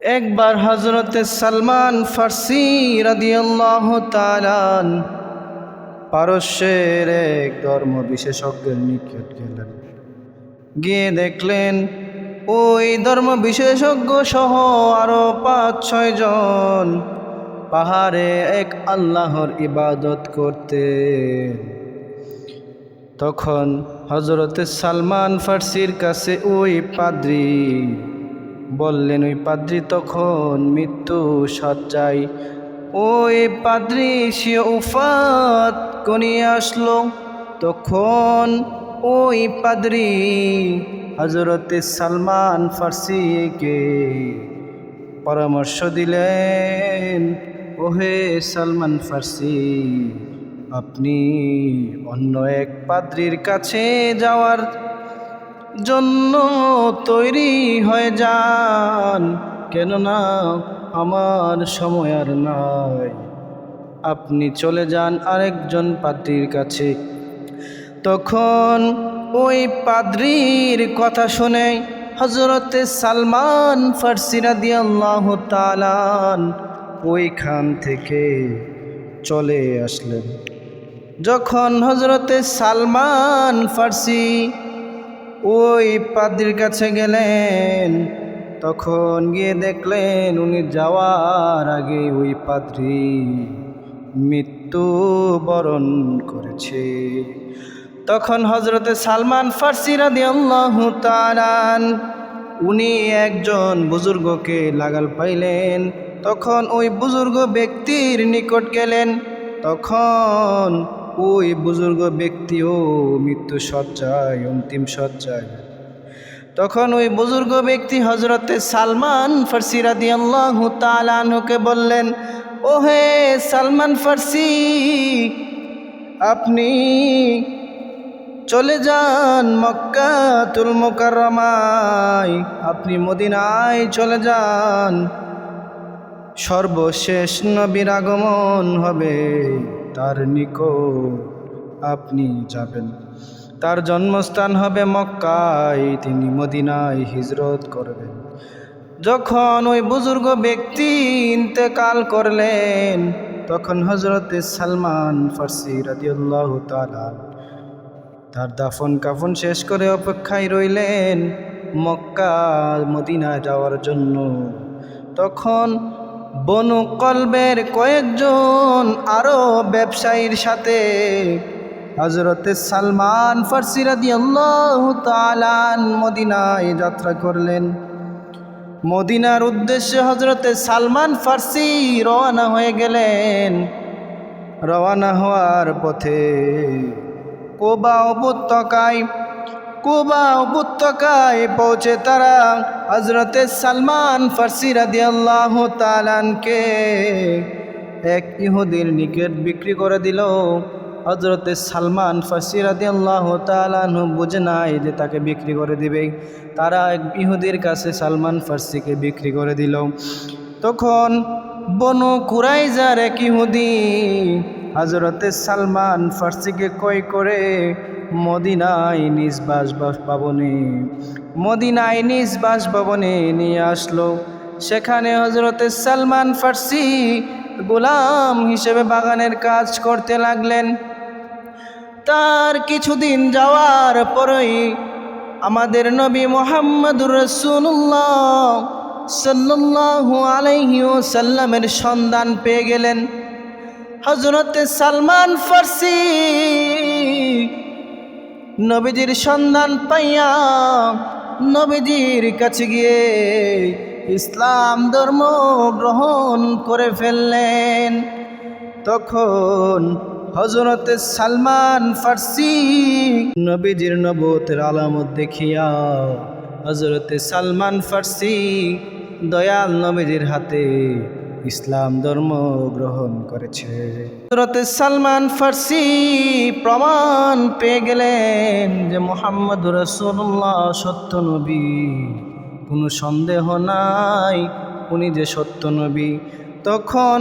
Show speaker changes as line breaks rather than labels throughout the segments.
একবার হজরতে সালমান ফার্সি রাদিয়াল্লাহ তালান পারস্যের এক ধর্ম বিশেষজ্ঞের নিকট গেলেন। গিয়ে দেখলেন, ওই ধর্ম বিশেষজ্ঞ সহ আরও পাঁচ ছয় জন পাহাড়ে এক আল্লাহর ইবাদত করতে তখন হজরতে সালমান ফার্সির কাছে ওই পাদ্রি বললেন, ওই পাদ্রি তখন মৃত্যু সজ্জায়। ওই পাদ্রি, সে উফাত কনিয়ে আসলো। তখন ওই পাদ্রি হজরতে সালমান ফার্সিকে পরামর্শ দিলেন, ওহে সালমান ফার্সি, আপনি অন্য এক পাদ্রির কাছে যাওয়ার জন্য তৈরি হয়ে যান, কেননা আমার সময় আর নাই। আপনি চলে যান আরেকজন পাদ্রির কাছে। তখন ওই পাদ্রির কথা শুনে হজরতে সালমান ফার্সিরা দিয়ে আল্লাহ তালান ওইখান থেকে চলে আসলেন। যখন হজরতে সালমান ফার্সি ওই পাদ্রির কাছে গেলেন। তখন গিয়ে দেখলেন উনি যাওয়ার আগে ওই পাদ্রি মৃত্যু বরণ করেছে। তখন হজরতে সালমান ফার্সি রাদি আল্লাহ তালান উনি একজন বুজুর্গকে লাগাল পাইলেন। তখন ওই বুজুর্গ ব্যক্তির নিকট গেলেন। তখন ওই বুজুর্গ ব্যক্তিও মৃত্যু সজ্জায় অন্তিম সজ্জায় তখন ওই বুজুর্গ ব্যক্তি হজরতে সালমান ফার্সি রাদি আল্লাহ তালানহুকে বললেন ও হে সালমান ফার্সি, আপনি চলে যান মক্কা তুল মোকাররমায়, আপনি মদিনায় চলে যান। সর্বশেষ নবীর আগমন হবে। তার নিকট আপনি যাবেন। তার জন্মস্থান হবে মক্কায়, তিনি মদিনায় হিজরত করবেন। যখন ওই বুজুর্গ ব্যক্তি ইন্তেকাল করলেন, তখন হজরতে সালমান ফার্সি রাদিউল্লাহ তালা তার দাফন কাফন শেষ করে অপেক্ষায় রইলেন মক্কা মদিনায় যাওয়ার জন্য। তখন বনু কলবের কয়েকজন আরও ব্যবসায়ীর সাথে। হজরতে সালমান ফার্সি রাদি আল্লাহ তালান মদিনায় যাত্রা করলেন। মদিনার উদ্দেশ্যে হজরতে সালমান ফার্সি রওনা হয়ে গেলেন। রওনা হওয়ার পথে কোবা উপত্যকায় কোবা উপত্যকায় পৌঁছে তারা হজরতে সালমান ফার্সি রাদি আল্লাহ তালানকে এক ইহুদির নিকট বিক্রি করে দিল। হজরতে সালমান ফার্সি রাদি আল্লাহ তালানহু বুঝে নাই যে তাকে বিক্রি করে দিবে। তারা এক ইহুদির কাছে সালমান ফার্সিকে বিক্রি করে দিল। তখন বনু কুরাইজার এক ইহুদি হজরতে সালমান ফার্সিকে কয় করে মদিনায় নিজ বাসভবনে মদিনায় নিজ বাসভবনে নিয়ে আসলো। সেখানে হজরতে সালমান ফার্সি গোলাম হিসেবে বাগানের কাজ করতে লাগলেন। তার কিছুদিন যাওয়ার পরেই আমাদের নবী মোহাম্মদুর রসুল্লাহ সাল্লাল্লাহু আলাইহি সাল্লামের সন্ধান পেয়ে গেলেন। হজরতে সালমান ফার্সি নবীজির সন্ধান পাইয়া নবীজির কাছে গিয়ে ইসলাম ধর্ম গ্রহণ করে ফেললেন। তখন হজরতে সালমান ফার্সি নবীজির নবতের আলামত দেখিয়া হজরতে সালমান ফার্সি দয়াল নবীজির হাতে ইসলাম ধর্ম গ্রহণ করেছে। হজরতে সালমান ফার্সি প্রমাণ পেয়ে গেলেন যে মোহাম্মদ রসুল্লাহ সত্য নবী। কোনো সন্দেহ নাই উনি যে সত্য নবী। তখন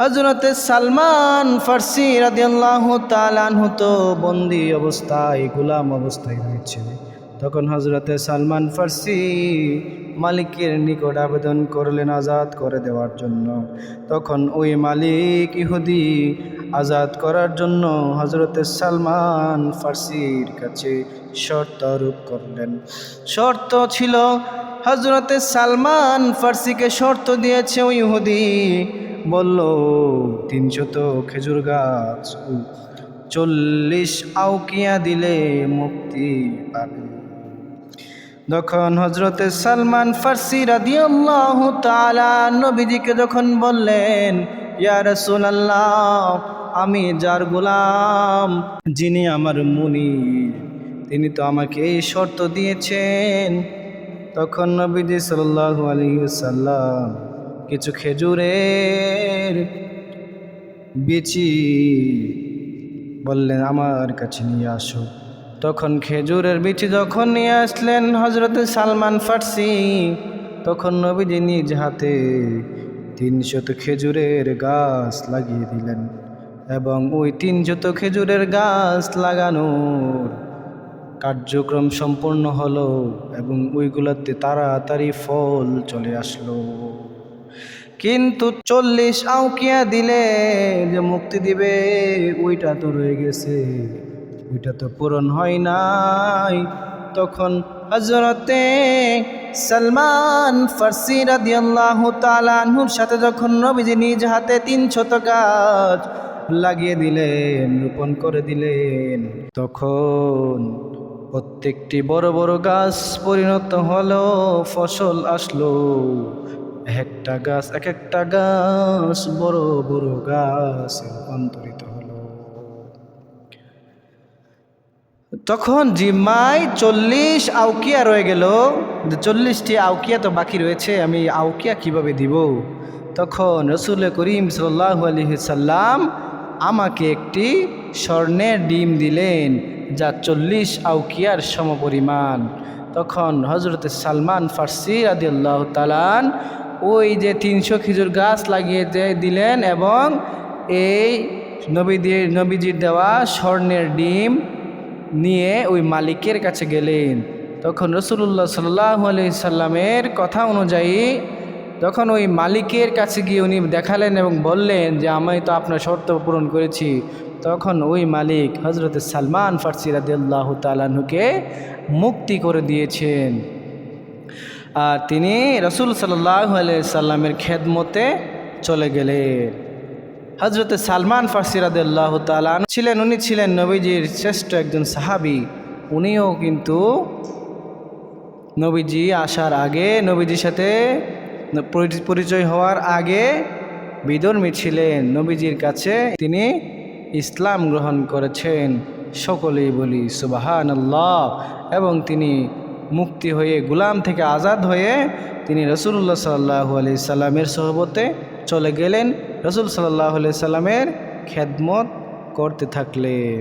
হজরতে সালমান ফার্সি রাদিয়াল্লাহু তালানহু তো বন্দি অবস্থায়, গোলাম অবস্থায় রয়েছে। তখন হজরতে সালমান ফার্সি মালিকের নিকট আবেদন করলেন আজাদ করে দেওয়ার জন্য। তখন ওই মালিক ইহুদি আজাদ করার জন্য হজরত সালমান ফার্সির কাছে শর্ত আরোপ করলেন। শর্ত ছিল হজরতে সালমান ফার্সিকে শর্ত দিয়েছে ওই ইহুদি। বলল, তিনশত খেজুর গাছ চল্লিশ আউকিয়া দিলে মুক্তি পাবে। যখন হজরতে সালমান ফার্সি রাদিয়াল্লাহ তাআলা নবীজিকে যখন বললেন, ইয়া রাসূলুল্লাহ, আমি যার গোলাম, যিনি আমার মুনি তিনি তো আমাকে এই শর্ত দিয়েছেন। তখন নবীজি সাল্লাল্লাহু আলাইহি সাল্লাম কিছু খেজুরের বিচি বললেন, আমার কাছে নিয়ে আসো। তখন খেজুরের বিচি যখন নিয়ে আসলেন হজরত সালমান ফার্সি, তখন নবীজি নিজ হাতে তিনশত খেজুরের গাছ লাগিয়ে দিলেন এবং ওই তিনশত খেজুরের গাছ লাগানোর কার্যক্রম সম্পূর্ণ হলো এবং ওইগুলোতে তাড়াতাড়ি ফল চলে আসলো। কিন্তু চল্লিশ আউকিয়া দিলে যে মুক্তি দিবে, ওইটা তো রয়ে গেছে। ওইটা তো পূরণ হয় নাই। তখন হজরতে সালমান ফার্সি রাদিয়াল্লাহু তাআলা আনহুর সাথে যখন নবীজি নিজ হাতে তিন শত গাছ লাগিয়ে দিলেন, রোপণ করে দিলেন, তখন প্রত্যেকটি বড় বড় গাছ পরিণত হলো, ফসল আসলো। একটা গাছ, এক একটা গাছ, বড় বড় গাছ রূপান্তরিত হলো। তখন জিম্মায় চল্লিশ আউকিয়া রয়ে গেল। চল্লিশটি আউকিয়া তো বাকি রয়েছে, আমি আউকিয়া কীভাবে দিব? তখন রসুল করিম সাল্লাহ সাল্লাম আমাকে একটি স্বর্ণের ডিম দিলেন, যা চল্লিশ আউকিয়ার সমপরিমাণ। তখন হজরত সালমান ফার্সি আদিল্লাহ তালান ওই যে তিনশো খেজুর গাছ লাগিয়ে দিলেন এবং এই নবীদের নবীজির দেওয়া স্বর্ণের ডিম নিয়ে ওই মালিকের কাছে গেলেন। তখন রসুল্লাহ সাল্লাহ সাল্লামের কথা অনুযায়ী তখন ওই মালিকের কাছে গিয়ে উনি দেখালেন এবং বললেন যে, আমি তো আপনার শর্ত পূরণ করেছি। তখন ওই মালিক হজরত সালমান ফার্সি রাদিয়াল্লাহু তালাহুকে মুক্তি করে দিয়েছেন। আর তিনি রসুল সাল্লাহ সাল্লামের খেদমতে চলে গেলেন। হজরতে সালমান ফার্সি রাদিয়াল্লাহ তাআলা ছিলেন, উনি ছিলেন নবীজির শ্রেষ্ঠ একজন সাহাবী। উনিও কিন্তু নবীজি আসার আগে, নবীজির সাথে পরি- পরিচয় হওয়ার আগে বিধর্মী ছিলেন। নবীজির কাছে তিনি ইসলাম গ্রহণ করেছেন, সকলেই বলি সুবাহান আল্লাহ এবং তিনি মুক্তি হয়ে, গুলাম থেকে আজাদ হয়ে তিনি রসুল্লাহ সাল্লাহ আলি সাল্লামের সহবতে চলে গেলেন। রসুল সাল্লাহ সাল্লামের খেদমত করতে থাকলেন